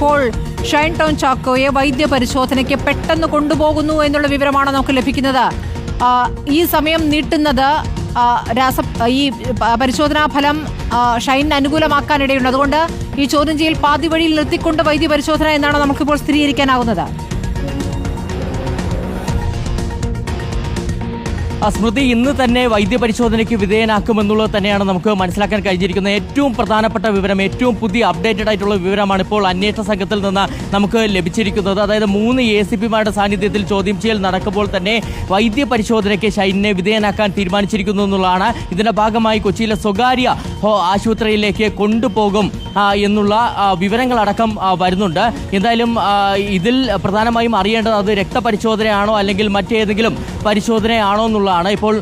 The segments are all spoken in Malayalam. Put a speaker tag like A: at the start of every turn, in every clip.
A: ഇപ്പോൾ ഷൈൻ ടോൺ ചാക്കോയെ വൈദ്യ പരിശോധനയ്ക്ക് പെട്ടെന്ന് കൊണ്ടുപോകുന്നു എന്നുള്ള വിവരമാണ് നമുക്ക് ലഭിക്കുന്നത്. ഈ സമയം നീട്ടുന്നത് രാസ ഈ പരിശോധനാ ഫലം ഷൈൻ അനുകൂലമാക്കാനിടയുണ്ട്. അതുകൊണ്ട് ഈ ചോദ്യം ചെയ്യൽ പാതി വഴിയിൽ നിർത്തിക്കൊണ്ട് വൈദ്യ പരിശോധന എന്നാണ് നമുക്കിപ്പോൾ സ്ഥിരീകരിക്കാനാവുന്നത്.
B: സ്മൃതി ഇന്ന് തന്നെ വൈദ്യപരിശോധനയ്ക്ക് വിധേയനാക്കുമെന്നുള്ളത് തന്നെയാണ് നമുക്ക് മനസ്സിലാക്കാൻ കഴിഞ്ഞിരിക്കുന്നത്. ഏറ്റവും പ്രധാനപ്പെട്ട വിവരം ഏറ്റവും പുതിയ അപ്ഡേറ്റഡ് ആയിട്ടുള്ള വിവരമാണ് ഇപ്പോൾ അന്വേഷണ സംഘത്തിൽ നിന്ന് നമുക്ക് ലഭിച്ചിരിക്കുന്നത്. അതായത് മൂന്ന് എ സി പിമാരുടെ സാന്നിധ്യത്തിൽ ചോദ്യം ചെയ്യൽ നടക്കുമ്പോൾ തന്നെ വൈദ്യപരിശോധനയ്ക്ക് ഷൈനിനെ വിധേയനാക്കാൻ തീരുമാനിച്ചിരിക്കുന്നു എന്നുള്ളതാണ്. ഇതിന്റെ ഭാഗമായി കൊച്ചിയിലെ സ്വകാര്യ ആശുപത്രിയിലേക്ക് കൊണ്ടുപോകും എന്നുള്ള വിവരങ്ങളടക്കം വരുന്നുണ്ട്. എന്തായാലും ഇതിൽ പ്രധാനമായും അറിയേണ്ടത് അത് രക്തപരിശോധനയാണോ അല്ലെങ്കിൽ മറ്റേതെങ്കിലും പരിശോധനയാണോ എന്നുള്ളതാണ് ഇപ്പോൾ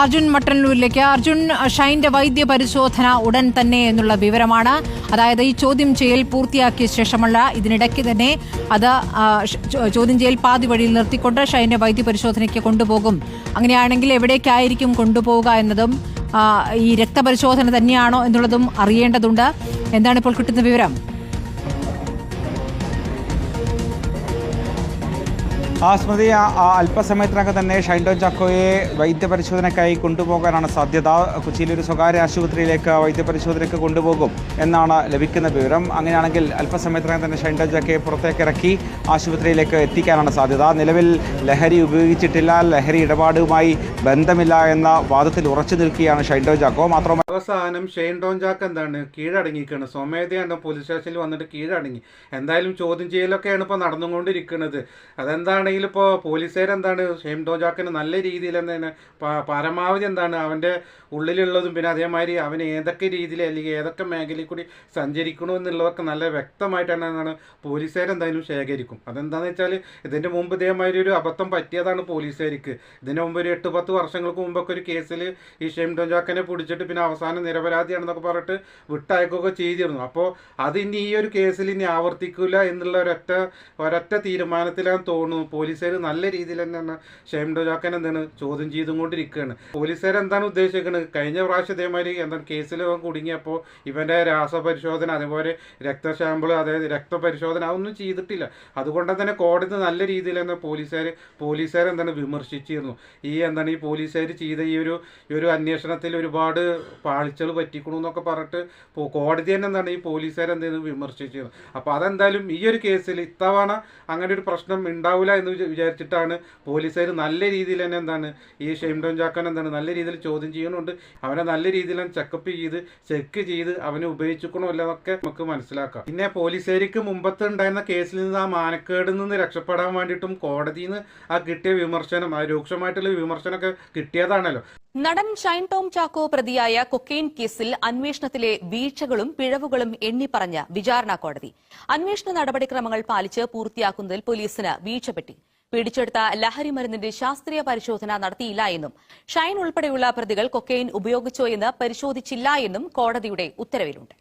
A: അർജുൻ മട്ടന്നൂരിലേക്ക്. അർജുൻ ഷൈന്റെ വൈദ്യ പരിശോധന ഉടൻ തന്നെ എന്നുള്ള വിവരമാണ്. അതായത് ഈ ചോദ്യം ചെയ്യൽ പൂർത്തിയാക്കിയ ശേഷമുള്ള ഇതിനിടയ്ക്ക് തന്നെ അത് ചോദ്യം ചെയ്യൽ പാതി വഴിയിൽ നിർത്തിക്കൊണ്ട് ഷൈന്റെ വൈദ്യ പരിശോധനയ്ക്ക് കൊണ്ടുപോകും. അങ്ങനെയാണെങ്കിൽ എവിടേക്കായിരിക്കും കൊണ്ടുപോവുക എന്നതും ഈ രക്തപരിശോധന തന്നെയാണോ എന്നുള്ളതും അറിയേണ്ടതുണ്ട്. എന്താണ് ഇപ്പോൾ കിട്ടുന്ന വിവരം?
C: ആ സ്മൃതി അല്പസമയത്തിനകം തന്നെ ഷൈൻഡോ ചാക്കോയെ വൈദ്യപരിശോധനയ്ക്കായി കൊണ്ടുപോകാനാണ് സാധ്യത. കൊച്ചിയിലെ ഒരു സ്വകാര്യ ആശുപത്രിയിലേക്ക് വൈദ്യപരിശോധനയ്ക്ക് കൊണ്ടുപോകും എന്നാണ് ലഭിക്കുന്ന വിവരം. അങ്ങനെയാണെങ്കിൽ അല്പസമയത്തിനകം തന്നെ ഷൈൻഡോ ചാക്കോയെ പുറത്തേക്ക് ഇറക്കി ആശുപത്രിയിലേക്ക് എത്തിക്കാനാണ് സാധ്യത. നിലവിൽ ലഹരി ഉപയോഗിച്ചിട്ടില്ല ലഹരി ഇടപാടുമായി ബന്ധമില്ല എന്ന വാദത്തിൽ ഉറച്ചു നിൽക്കുകയാണ് ഷൈൻ ടോൺ ചാക്കോ. മാത്രമല്ല
D: അവസാനം ഷെയ്ൻ ചാക്ക് എന്താണ്? കീഴടങ്ങിയിരിക്കുകയാണ്. സ്വമേധയാണ് പോലീസ് സ്റ്റേഷനിൽ വന്നിട്ട് കീഴടങ്ങി. എന്തായാലും ചോദ്യം ചെയ്യലൊക്കെയാണ് ഇപ്പോൾ നടന്നുകൊണ്ടിരിക്കുന്നത്. അതെന്താണെങ്കിലും ഇപ്പോൾ പോലീസുകാരെന്താണ് ഷെയിം ടോജാക്കിന് ജാക്കിന് നല്ല രീതിയിൽ എന്താണ് പരമാവധി എന്താണ് അവന്റെ ഉള്ളിലുള്ളതും പിന്നെ അതേമാതിരി അവൻ ഏതൊക്കെ രീതിയിൽ അല്ലെങ്കിൽ ഏതൊക്കെ മേഖലയിൽ കൂടി സഞ്ചരിക്കണോ എന്നുള്ളതൊക്കെ നല്ല വ്യക്തമായിട്ടാണ് എന്താണ് പോലീസുകാരെന്തായാലും ശേഖരിക്കും. അതെന്താണെന്ന് വെച്ചാൽ ഇതിന്റെ മുമ്പ് ഇതേമാതിരി ഒരു അബദ്ധം പറ്റിയതാണ് പോലീസുകാർക്ക്. ഇതിന് മുമ്പ് ഒരു എട്ട് പത്ത് വർഷങ്ങൾക്ക് മുമ്പൊക്കെ ഒരു കേസിൽ ഈ ഷെയിം ടോജാക്കിനെ പിടിച്ചിട്ട് പിന്നെ അവസാനം നിരപരാധിയാണെന്നൊക്കെ പറഞ്ഞിട്ട് വിട്ടയക്കുകയൊക്കെ ചെയ്തിരുന്നു. അപ്പോൾ അത് ഇനി ഈ ഒരു കേസിൽ ഇനി ആവർത്തിക്കില്ല എന്നുള്ള ഒരൊറ്റ ഒരൊറ്റ തീരുമാനത്തിലാണ് തോന്നുന്നു പോലീസുകാർ നല്ല രീതിയിൽ തന്നെ ഷെയിം ഡോജാക്കൻ എന്താണ് ചോദ്യം ചെയ്തുകൊണ്ടിരിക്കുകയാണ്. പോലീസുകാർ എന്താണ് ഉദ്ദേശിക്കുന്നത്? കഴിഞ്ഞ പ്രാവശ്യം ഇതേമാതിരി എന്താണ് കേസിൽ കുടുങ്ങിയപ്പോൾ ഇവന്റെ രാസപരിശോധന അതേപോലെ രക്തശാമ്പിൾ അതായത് രക്തപരിശോധന അതൊന്നും ചെയ്തിട്ടില്ല. അതുകൊണ്ട് തന്നെ കോടതി നല്ല രീതിയിൽ തന്നെ പോലീസുകാർ പോലീസുകാർ എന്താണ് വിമർശിച്ചിരുന്നു. ഈ എന്താണ് ഈ പോലീസുകാർ ചെയ്ത ഈ ഒരു ഈ ഒരു അന്വേഷണത്തിൽ ഒരുപാട് പാളിച്ചകൾ പറ്റിക്കണു എന്നൊക്കെ പറഞ്ഞിട്ട് കോടതി തന്നെ എന്താണ് ഈ പോലീസുകാർ എന്തെങ്കിലും വിമർശിച്ചിരുന്നു. അപ്പോൾ അതെന്തായാലും ഈ ഒരു കേസിൽ ഇത്തവണ അങ്ങനെ ഒരു പ്രശ്നം ഉണ്ടാവില്ല എന്ന് വിചാ- വിചാരിച്ചിട്ടാണ് പോലീസുകാർ നല്ല രീതിയിൽ തന്നെ എന്താണ് ഈ ഷെയിംഡോൺ ഡോൺ എന്താണ് നല്ല രീതിയിൽ ചോദ്യം ചെയ്യുന്നുണ്ട്. അവനെ നല്ല രീതിയിൽ ചെക്കപ്പ് ചെയ്ത് ചെക്ക് ചെയ്ത് അവനെ ഉപയോഗിച്ചിക്കണോ നമുക്ക് മനസ്സിലാക്കാം. പിന്നെ പോലീസുകാർക്ക് മുമ്പത്ത് ഉണ്ടായിരുന്ന കേസിൽ നിന്ന് ആ മാനക്കേടിൽ നിന്ന് രക്ഷപ്പെടാൻ വേണ്ടിയിട്ടും കോടതിയിൽ നിന്ന് ആ കിട്ടിയ വിമർശനം ആ രൂക്ഷമായിട്ടുള്ള വിമർശനമൊക്കെ കിട്ടിയതാണല്ലോ.
E: നടൻ ഷൈൻ ടോം ചാക്കോ പ്രതിയായ കൊക്കെയിൻ കേസിൽ അന്വേഷണത്തിലെ വീഴ്ചകളും പിഴവുകളും എണ്ണിപ്പറഞ്ഞ വിചാരണ കോടതി. അന്വേഷണ നടപടിക്രമങ്ങൾ പാലിച്ച് പൂർത്തിയാക്കുന്നതിൽ പോലീസിന് വീഴ്ച പറ്റി പിടിച്ചെടുത്ത ലഹരി മരുന്നിന്റെ ശാസ്ത്രീയ പരിശോധന നടത്തിയില്ല എന്നും ഷൈൻ ഉൾപ്പെടെയുള്ള പ്രതികൾ കൊക്കെയിൻ ഉപയോഗിച്ചോ എന്ന് പരിശോധിച്ചില്ല എന്നും കോടതിയുടെ ഉത്തരവിലുണ്ട്.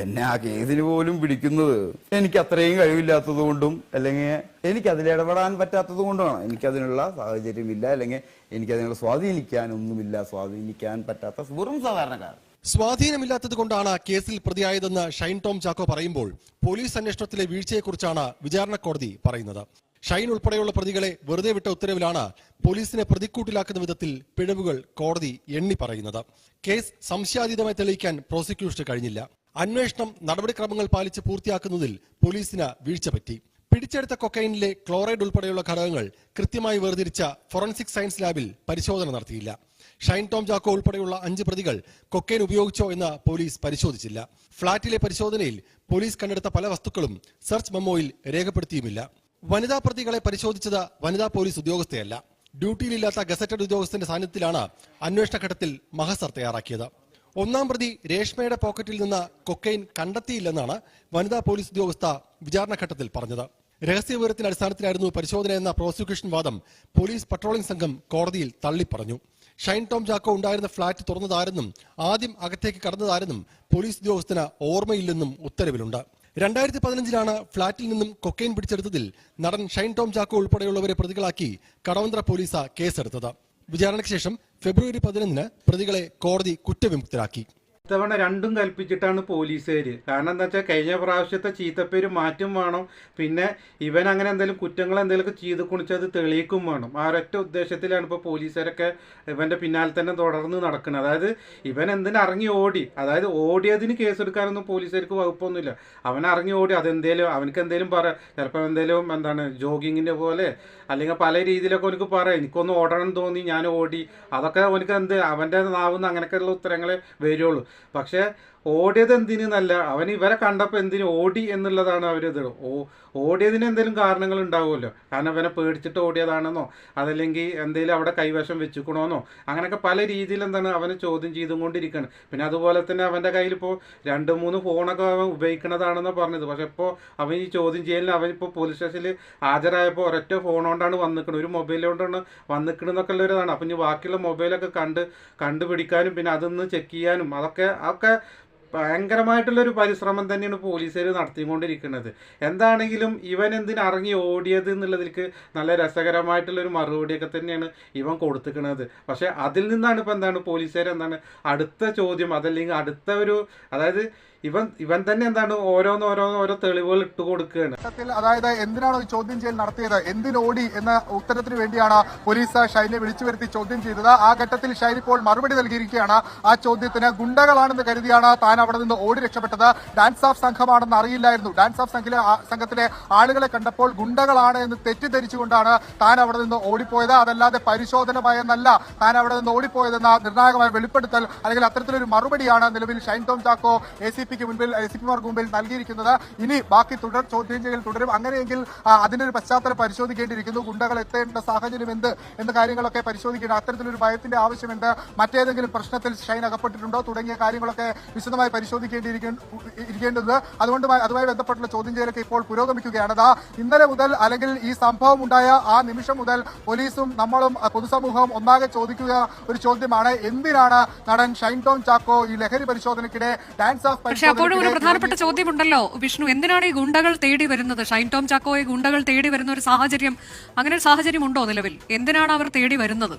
F: എന്നെ ആ കേസിന് പോലും പിടിക്കുന്നത് എനിക്ക് അത്രയും കഴിവില്ലാത്തത് കൊണ്ടും അല്ലെങ്കിൽ എനിക്ക് അതിൽ ഇടപെടാൻ പറ്റാത്തത് കൊണ്ടുമാണ്. എനിക്കതിനുള്ള സാഹചര്യമില്ല. അല്ലെങ്കിൽ എനിക്കതിനുള്ള സ്വാധീനിക്കാനൊന്നുമില്ല. സ്വാധീനിക്കാൻ പറ്റാത്ത വെറും സാധാരണക്കാരൻ.
G: സ്വാധീനമില്ലാത്തത് കൊണ്ടാണ് കേസിൽ പ്രതിയായതെന്ന് ഷൈൻ ടോം ചാക്കോ പറയുമ്പോൾ പോലീസ് അന്വേഷണത്തിലെ വീഴ്ചയെക്കുറിച്ചാണ് വിചാരണ കോടതി പറയുന്നത്. ഷൈൻ ഉൾപ്പെടെയുള്ള പ്രതികളെ വെറുതെ വിട്ട ഉത്തരവിലാണ് പോലീസിനെ പ്രതിക്കൂട്ടിലാക്കുന്ന വിധത്തിൽ പിഴവുകൾ കോടതി എണ്ണി പറയുന്നത്. കേസ് സംശയാതീതമായി തെളിയിക്കാൻ പ്രോസിക്യൂഷന് കഴിഞ്ഞില്ല. അന്വേഷണം നടപടിക്രമങ്ങൾ പാലിച്ച് പൂർത്തിയാക്കുന്നതിൽ പോലീസിന് വീഴ്ച പറ്റി. പിടിച്ചെടുത്ത കൊക്കൈനിലെ ക്ലോറൈഡ് ഉൾപ്പെടെയുള്ള ഘടകങ്ങൾ കൃത്യമായി വേർതിരിച്ച ഫോറൻസിക് സയൻസ് ലാബിൽ പരിശോധന നടത്തിയില്ല. ഷൈൻ ടോം ജാക്കോ ഉൾപ്പെടെയുള്ള അഞ്ച് പ്രതികൾ കൊക്കൈൻ ഉപയോഗിച്ചോ എന്ന് പോലീസ് പരിശോധിച്ചില്ല. ഫ്ളാറ്റിലെ പരിശോധനയിൽ പോലീസ് കണ്ടെടുത്ത പല വസ്തുക്കളും സെർച്ച് മെമ്മോയിൽ രേഖപ്പെടുത്തിയുമില്ല. വനിതാ പ്രതികളെ പരിശോധിച്ചത് വനിതാ പോലീസ് ഉദ്യോഗസ്ഥയല്ല. ഡ്യൂട്ടിയിലില്ലാത്ത ഗസറ്റഡ് ഉദ്യോഗസ്ഥന്റെ സാന്നിധ്യത്തിലാണ് അന്വേഷണ ഘട്ടത്തിൽ മഹസർ തയ്യാറാക്കിയത്. ഒന്നാം പ്രതി രേഷ്മയുടെ പോക്കറ്റിൽ നിന്ന് കൊക്കൈൻ കണ്ടെത്തിയില്ലെന്നാണ് വനിതാ പോലീസ് ഉദ്യോഗസ്ഥ വിചാരണഘട്ടത്തിൽ പറഞ്ഞത്. രഹസ്യവിവരത്തിന്റെ അടിസ്ഥാനത്തിലായിരുന്നു പരിശോധന എന്ന പ്രോസിക്യൂഷൻ വാദം പോലീസ് പട്രോളിംഗ് സംഘം കോടതിയിൽ തള്ളിപ്പറഞ്ഞു. ഷൈൻ ടോം ജാക്കോ ഉണ്ടായിരുന്ന ഫ്ളാറ്റ് തുറന്നതാരെന്നും ആദ്യം അകത്തേക്ക് കടന്നതാരെന്നും പോലീസ് ഉദ്യോഗസ്ഥന് ഓർമ്മയില്ലെന്നും ഉത്തരവിലുണ്ട്. രണ്ടായിരത്തി പതിനഞ്ചിലാണ് ഫ്ളാറ്റിൽ നിന്നും കൊക്കൈൻ പിടിച്ചെടുത്തതിൽ നടൻ ഷൈൻ ടോം ചാക്കോ ഉൾപ്പെടെയുള്ളവരെ പ്രതികളാക്കി കടവന്ത്ര പോലീസ് കേസെടുത്തത്. വിചാരണയ്ക്ക് ശേഷം ഫെബ്രുവരി പതിനൊന്നിന് പ്രതികളെ കോടതി കുറ്റവിമുക്തരാക്കി.
D: ഇത്തവണ രണ്ടും കൽപ്പിച്ചിട്ടാണ് പോലീസുകാർ കാരണം എന്താ വെച്ചാൽ കഴിഞ്ഞ പ്രാവശ്യത്തെ ചീത്തപ്പേര് മാറ്റും വേണം. പിന്നെ ഇവൻ അങ്ങനെ എന്തെങ്കിലും കുറ്റങ്ങൾ എന്തെങ്കിലും ചെയ്ത് കുണിച്ച് അത് തെളിയിക്കും വേണം. ആ ഒരൊറ്റ ഉദ്ദേശത്തിലാണ് ഇപ്പോൾ പോലീസുകാരൊക്കെ ഇവന്റെ പിന്നാലെ തന്നെ തുടർന്ന് നടക്കുന്നത്. അതായത് ഇവൻ എന്തിനു ഇറങ്ങി ഓടി? അതായത് ഓടിയതിന് കേസെടുക്കാനൊന്നും പോലീസുകാർക്ക് വകുപ്പൊന്നുമില്ല. അവൻ ഇറങ്ങി ഓടി അതെന്തേലും അവനക്ക് എന്തേലും പറ ചിലപ്പോൾ എന്തേലും എന്താണ് ജോഗിങ്ങിന്റെ പോലെ അല്ലെങ്കിൽ പല രീതിയിലൊക്കെ എനിക്ക് പറയാം. എനിക്കൊന്ന് ഓടണം തോന്നി ഞാൻ ഓടി. അതൊക്കെ അവനക്ക് എന്ത് അവന്റെ നാവുന്ന അങ്ങനെയൊക്കെയുള്ള ഉത്തരങ്ങളെ വരുള്ളൂ. പക്ഷേ ഓടിയത് എന്തിനല്ല അവൻ ഇവരെ കണ്ടപ്പോൾ എന്തിനു ഓടി എന്നുള്ളതാണ് അവരിത് ഓ ഓടിയതിന് എന്തെങ്കിലും കാരണങ്ങൾ ഉണ്ടാവുമല്ലോ. കാരണം അവനെ പേടിച്ചിട്ട് ഓടിയതാണെന്നോ അതല്ലെങ്കിൽ എന്തെങ്കിലും അവിടെ കൈവശം വെച്ചുക്കണമെന്നോ അങ്ങനെയൊക്കെ പല രീതിയിൽ എന്താണ് അവനെ ചോദ്യം ചെയ്തുകൊണ്ടിരിക്കുകയാണ് പിന്നെ അതുപോലെ തന്നെ അവന്റെ കയ്യിൽ ഇപ്പോൾ രണ്ട് മൂന്ന് ഫോണൊക്കെ അവൻ ഉപയോഗിക്കുന്നതാണെന്ന് പറഞ്ഞത്. പക്ഷെ ഇപ്പോൾ അവൻ ഈ ചോദ്യം ചെയ്യലിന് അവൻ ഇപ്പോൾ പോലീസ് സ്റ്റേഷനിൽ ഹാജരായപ്പോൾ ഒരൊറ്റ ഫോൺ കൊണ്ടാണ് ഒരു മൊബൈൽ കൊണ്ടാണ് വന്നിക്കണെന്നൊക്കെ ഉള്ളൊരിതാണ് അപ്പം ഇനി ബാക്കിയുള്ള മൊബൈലൊക്കെ കണ്ട് കണ്ടുപിടിക്കാനും പിന്നെ അതൊന്ന് ചെക്ക് ചെയ്യാനും അതൊക്കെ അതൊക്കെ ഭയങ്കരമായിട്ടുള്ളൊരു പരിശ്രമം തന്നെയാണ് പോലീസുകാർ നടത്തിക്കൊണ്ടിരിക്കുന്നത്. എന്താണെങ്കിലും ഇവൻ എന്തിന് ഇറങ്ങി ഓടിയത് എന്നുള്ളതിലേക്ക് നല്ല രസകരമായിട്ടുള്ളൊരു മറുപടിയൊക്കെ തന്നെയാണ് ഇവൻ കൊടുത്തിക്കുന്നത് പക്ഷേ അതിൽ നിന്നാണ് ഇപ്പോൾ എന്താണ് പോലീസുകാർ എന്താണ് അടുത്ത ചോദ്യം അതല്ലെങ്കിൽ അടുത്ത ഒരു അതായത് ഇവൻ ഇവൻ തന്നെ എന്താണ് ഓരോന്ന് ഓരോന്ന് ഓരോ തെളിവുകൾ ഇട്ടു കൊടുക്കുകയാണ്.
H: അതായത് എന്തിനാണോ ചോദ്യം ചെയ്യൽ നടത്തിയത്? എന്തിനോടി എന്ന ഉത്തരത്തിന് വേണ്ടിയാണ് പോലീസ് ഷൈനെ വിളിച്ചു വരുത്തി ചോദ്യം ചെയ്തത്. ആ ഘട്ടത്തിൽ ഷൈൻ ഇപ്പോൾ മറുപടി നൽകിയിരിക്കുകയാണ്. ആ ചോദ്യത്തിന് ഗുണ്ടകളാണെന്ന് കരുതിയാണ് താൻ അവിടെ നിന്ന് ഓടി രക്ഷപ്പെട്ടത്. ഡാൻസ് ഓഫ് സംഘമാണെന്ന് അറിയില്ലായിരുന്നു. ഡാൻസ് ഓഫ് സംഘത്തിലെ ആ- സംഘത്തിലെ ആളുകളെ കണ്ടപ്പോൾ ഗുണ്ടകളാണ് എന്ന് തെറ്റിദ്ധരിച്ചുകൊണ്ടാണ് താൻ അവിടെ നിന്ന് ഓടിപ്പോയത്. അതല്ലാതെ പരിശോധന ഭയന്നല്ല താൻ അവിടെ നിന്ന് ഓടിപ്പോയതെന്ന നിർണായകമായ വെളിപ്പെടുത്തൽ അല്ലെങ്കിൽ അത്തരത്തിലൊരു മറുപടിയാണ് നിലവിൽ ഷൈൻ ടോം ചാക്കോ എ സി പിക്ക് മുൻപിൽ എ സി പിമാർക്ക് മുമ്പിൽ നൽകിയിരിക്കുന്നത്. ഇനി ബാക്കി തുടർ ചോദ്യം ചെയ്യൽ തുടരും. അങ്ങനെയെങ്കിൽ അതിന്റെ ഒരു പശ്ചാത്തലം പരിശോധിക്കേണ്ടിയിരിക്കുന്നു. ഗുണ്ടകൾ എത്തേണ്ട സാഹചര്യം എന്ത് എന്ന കാര്യങ്ങളൊക്കെ പരിശോധിക്കേണ്ട അത്തരത്തിലൊരു ഭയത്തിന്റെ ആവശ്യമുണ്ട്. മറ്റേതെങ്കിലും പ്രശ്നത്തിൽ ഷൈൻ അകപ്പെട്ടിട്ടുണ്ടോ തുടങ്ങിയ കാര്യങ്ങളൊക്കെ വിശദമായി പരിശോധിക്കേണ്ടിയിരിക്കേണ്ടത് അതുകൊണ്ട് അതുമായി ബന്ധപ്പെട്ടുള്ള ചോദ്യം ചെയ്യലൊക്കെ ഇപ്പോൾ പുരോഗമിക്കുകയാണ്. അതാ ഇന്നലെ മുതൽ അല്ലെങ്കിൽ ഈ സംഭവം ഉണ്ടായ ആ നിമിഷം മുതൽ പോലീസും നമ്മളും പൊതുസമൂഹവും ഒന്നാകെ ചോദിക്കുക ഒരു ചോദ്യമാണ്. എന്തിനാണ് നടൻ ഷൈൻ ടോം ചാക്കോ ഈ ലഹരി പരിശോധനയ്ക്കിടെ ഡാൻസ് ഓഫ്
I: പക്ഷെ അപ്പോഴും ഒരു പ്രധാനപ്പെട്ട ചോദ്യമുണ്ടല്ലോ. വിഷ്ണു എന്തിനാണ് ഈ ഗുണ്ടകൾ തേടി വരുന്നത്? ഷൈൻ ടോം ചാക്കോയെ ഗുണ്ടകൾ തേടി വരുന്ന ഒരു സാഹചര്യം അങ്ങനെ ഒരു സാഹചര്യം ഉണ്ടോ നിലവിൽ? എന്തിനാണ് അവർ തേടി വരുന്നത്?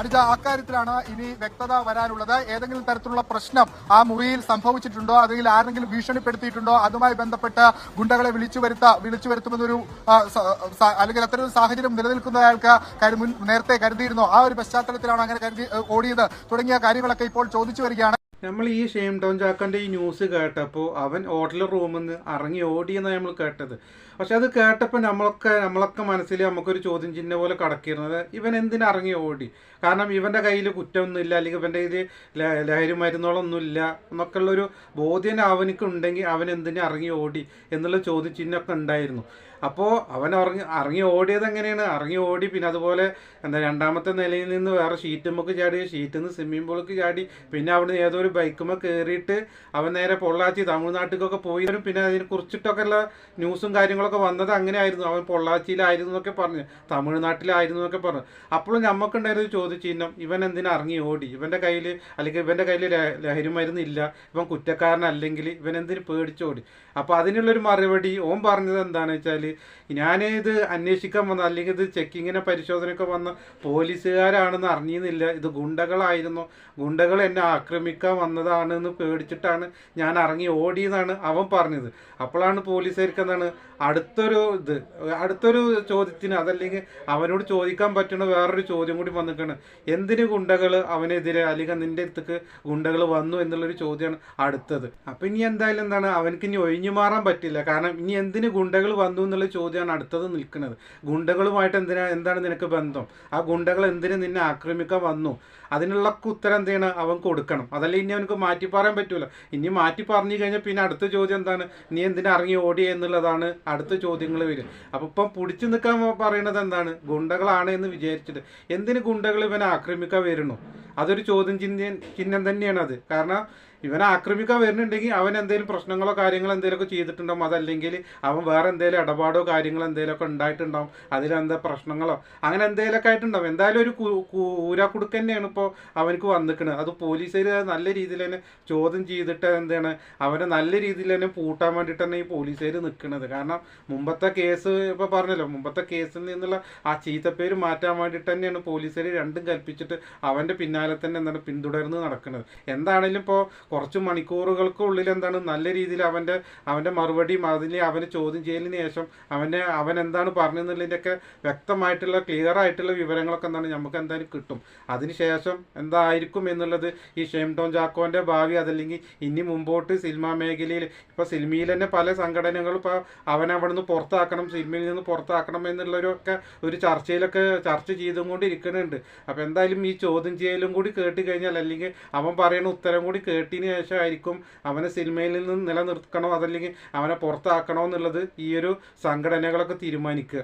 H: അനുജ അക്കാര്യത്തിലാണ് ഇനി വ്യക്തത വരാനുള്ളത്. ഏതെങ്കിലും തരത്തിലുള്ള പ്രശ്നം ആ മുറിയിൽ സംഭവിച്ചിട്ടുണ്ടോ? അല്ലെങ്കിൽ ആരെങ്കിലും ഭീഷണിപ്പെടുത്തിയിട്ടുണ്ടോ? അതുമായി ബന്ധപ്പെട്ട് ഗുണ്ടകളെ വിളിച്ചു വരുത്ത വിളിച്ചു വരുത്തുമെന്നൊരു അല്ലെങ്കിൽ അത്തരം സാഹചര്യം നിലനിൽക്കുന്ന അയാൾക്ക് നേരത്തെ കരുതിയിരുന്നോ? ആ ഒരു പശ്ചാത്തലത്തിലാണ് അങ്ങനെ കരുതി ഓടിയത്. തുടങ്ങിയ കാര്യങ്ങളൊക്കെ ഇപ്പോൾ ചോദിച്ചു വരികയാണ്.
D: നമ്മൾ ഈ ഷെയിം ടോൺ ചാക്കന്റെ ഈ ന്യൂസ് കേട്ടപ്പോൾ അവൻ ഹോട്ടൽ റൂമിൽ നിന്ന് ഇറങ്ങി ഓടിയെന്നാണ് നമ്മൾ കേട്ടത്. പക്ഷെ അത് കേട്ടപ്പോൾ നമ്മളൊക്കെ നമ്മളൊക്കെ മനസ്സിൽ നമുക്കൊരു ചോദ്യം ചിഹ്നം പോലെ കടക്കിയിരുന്നത് ഇവൻ എന്തിനു ഇറങ്ങി ഓടി? കാരണം ഇവന്റെ കയ്യിൽ കുറ്റമൊന്നുമില്ല അല്ലെങ്കിൽ ഇവന്റെ കയ്യിൽ ലഹരി മരുന്നുകളൊന്നുമില്ല എന്നൊക്കെ ഉള്ളൊരു ബോധ്യം അവനക്ക് ഉണ്ടെങ്കിൽ അവൻ എന്തിനു ഇറങ്ങി ഓടി എന്നുള്ള ചോദ്യം ചിഹ്നമൊക്കെ ഉണ്ടായിരുന്നു. അപ്പോൾ അവൻ ഇറങ്ങി ഇറങ്ങി ഓടിയത് എങ്ങനെയാണ്? ഇറങ്ങി ഓടി പിന്നെ അതുപോലെ എന്താ രണ്ടാമത്തെ നിലയിൽ നിന്ന് വേറെ ഷീറ്റുമ്മക്ക് ചാടി ഷീറ്റിൽ നിന്ന് സ്വിമ്മിംഗ് പൂളിലേക്ക് ചാടി പിന്നെ അവിടെ ഏതോ ഒരു ബൈക്കുമ്മ കയറിയിട്ട് അവൻ നേരെ പൊള്ളാച്ചി തമിഴ്നാട്ടിലേക്കൊക്കെ പോയി. പിന്നെ അതിനെ കുറിച്ചിട്ടൊക്കെ ഉള്ള ന്യൂസും കാര്യങ്ങളൊക്കെ വന്നത് അങ്ങനെയായിരുന്നു. അവൻ പൊള്ളാച്ചിയിലായിരുന്നു എന്നൊക്കെ പറഞ്ഞു. തമിഴ്നാട്ടിലായിരുന്നു എന്നൊക്കെ പറഞ്ഞു. അപ്പോഴും നമുക്കുണ്ടായിരുന്നു ഒരു ചോദ്യചിഹ്നം ഇവൻ എന്തിനാ ഇറങ്ങി ഓടി? ഇവന്റെ കയ്യിൽ അല്ലെങ്കിൽ ഇവന്റെ കയ്യിൽ ലഹരി മരുന്നില്ല ഇവൻ കുറ്റക്കാരനല്ലെങ്കിൽ ഇവൻ എന്തിന് പേടിച്ചോടി അപ്പോൾ അതിനുള്ളൊരു മറുപടി ഓം പറഞ്ഞത് എന്താണെന്ന് വെച്ചാൽ ഞാനിത് അന്വേഷിക്കാൻ വന്ന അല്ലെങ്കിൽ ഇത് ചെക്കിങ്ങിനെ പരിശോധനയൊക്കെ വന്ന പോലീസുകാരാണെന്ന് അറിഞ്ഞിരുന്നില്ല. ഇത് ഗുണ്ടകളായിരുന്നു. ഗുണ്ടകൾ എന്നെ ആക്രമിക്കാൻ വന്നതാണെന്ന് പേടിച്ചിട്ടാണ് ഞാൻ ഇറങ്ങി ഓടിയെന്നാണ് അവൻ പറഞ്ഞത്. അപ്പോഴാണ് പോലീസുകാർക്ക് എന്താണ് അടുത്തൊരു ഇത് അടുത്തൊരു ചോദ്യത്തിന് അതല്ലെങ്കിൽ അവനോട് ചോദിക്കാൻ പറ്റുന്ന വേറൊരു ചോദ്യം കൂടി വന്നിക്കാണ് എന്തിന് ഗുണ്ടകൾ അവനെതിരെ അല്ലെങ്കിൽ നിന്റെ അടുത്തേക്ക് ഗുണ്ടകൾ വന്നു എന്നുള്ളൊരു ചോദ്യമാണ് അടുത്തത്. അപ്പം ഇനി എന്തായാലും എന്താണ് അവനക്ക് ഇനി ഒഴിഞ്ഞു മാറാൻ പറ്റില്ല. കാരണം ഇനി എന്തിന് ഗുണ്ടകൾ വന്നു എന്നുള്ള ചോദ്യമാണ് അടുത്തത് നിൽക്കുന്നത്. ഗുണ്ടകളുമായിട്ട് എന്തിനാ എന്താണ് നിനക്ക് ബന്ധം? ആ ഗുണ്ടകൾ എന്തിനു നിന്നെ ആക്രമിക്കാൻ വന്നു? അതിനുള്ള ഉത്തരം എന്തെയാണ് അവൻ കൊടുക്കണം. അതല്ല ഇനി അവനക്ക് മാറ്റി പറയാൻ പറ്റൂല. ഇനി മാറ്റി പറഞ്ഞു കഴിഞ്ഞാൽ പിന്നെ അടുത്ത ചോദ്യം എന്താണ്? നീ എന്തിനാ ഇറങ്ങി ഓടി എന്നുള്ളതാണ് അടുത്ത ചോദ്യങ്ങൾ വരും അപ്പം ഇപ്പം പിടിച്ചു നിൽക്കാൻ പറയണത് എന്താണ്? ഗുണ്ടകളാണ് എന്ന് വിചാരിച്ചിട്ട്. എന്തിന് ഗുണ്ടകൾ ഇവനെ ആക്രമിക്കാൻ വരുന്നു? അതൊരു ചോദ്യം ചിഹ്നം ചിഹ്നം തന്നെയാണ് അത് കാരണം ഇവനെ ആക്രമിക്കാൻ വരുന്നുണ്ടെങ്കിൽ അവൻ എന്തെങ്കിലും പ്രശ്നങ്ങളോ കാര്യങ്ങളോ എന്തെങ്കിലുമൊക്കെ ചെയ്തിട്ടുണ്ടാവും. അതല്ലെങ്കിൽ അവൻ വേറെ എന്തെങ്കിലും ഇടപാടോ കാര്യങ്ങളോ എന്തെങ്കിലുമൊക്കെ ഉണ്ടായിട്ടുണ്ടാവും. അതിലെന്താ പ്രശ്നങ്ങളോ? അങ്ങനെ എന്തെങ്കിലുമൊക്കെ ആയിട്ടുണ്ടാവും. എന്തായാലും ഒരു ഊരാക്കുടുക്ക് തന്നെയാണ് ഇപ്പോൾ അവനക്ക് വന്നിക്കണത്. അത് പോലീസുകാർ നല്ല രീതിയിൽ തന്നെ ചോദ്യം ചെയ്തിട്ട് എന്താണ്? അവനെ നല്ല രീതിയിൽ തന്നെ പൂട്ടാൻ വേണ്ടിയിട്ട് തന്നെ ഈ പോലീസുകാർ നിൽക്കുന്നത് കാരണം മുമ്പത്തെ കേസ് ഇപ്പോൾ പറഞ്ഞല്ലോ മുമ്പത്തെ കേസിൽ നിന്നുള്ള ആ ചീത്തപ്പേര് മാറ്റാൻ വേണ്ടിയിട്ട് തന്നെയാണ് പോലീസുകാർ രണ്ടും കൽപ്പിച്ചിട്ട് അവന്റെ പിന്നാലെ തന്നെ എന്താണ് പിന്തുടർന്ന് നടക്കുന്നത് എന്താണെങ്കിലും ഇപ്പോൾ കുറച്ച് മണിക്കൂറുകൾക്കുള്ളിൽ എന്താണ് നല്ല രീതിയിൽ അവന്റെ അവന്റെ മറുപടിയും അതിന് അവന് ചോദ്യം ചെയ്യലിന് ശേഷം അവനെ അവൻ എന്താണ് പറഞ്ഞതെന്നുള്ളതിന്റെയൊക്കെ വ്യക്തമായിട്ടുള്ള ക്ലിയർ ആയിട്ടുള്ള വിവരങ്ങളൊക്കെ എന്താണ് നമുക്ക് എന്തായാലും കിട്ടും. അതിനുശേഷം എന്തായിരിക്കും എന്നുള്ളത് ഈ ഷെയിം ടോൺ ചാക്കോന്റെ ഭാവി അതല്ലെങ്കിൽ ഇനി മുമ്പോട്ട് സിനിമാ മേഖലയിൽ ഇപ്പോൾ സിനിമയിൽ തന്നെ പല സംഘടനകളും ഇപ്പോൾ അവനെ നിന്ന് പുറത്താക്കണം സിനിമയിൽ നിന്ന് പുറത്താക്കണം എന്നുള്ളവരൊക്കെ ഒരു ചർച്ചയിലൊക്കെ ചർച്ച ചെയ്തുകൊണ്ടിരിക്കുന്നുണ്ട്. അപ്പോൾ എന്തായാലും ഈ ചോദ്യം ചെയ്യലും കൂടി കേട്ട് കഴിഞ്ഞാൽ അല്ലെങ്കിൽ അവൻ പറയുന്ന ഉത്തരം കൂടി കേട്ടതിന് ശേഷമായിരിക്കും അവനെ സിനിമയിൽ നിന്ന് നിലനിർത്തണോ അതല്ലെങ്കിൽ അവനെ പുറത്താക്കണോ എന്നുള്ളത് ഈ ഒരു സംഘടനകളൊക്കെ തീരുമാനിക്കുക.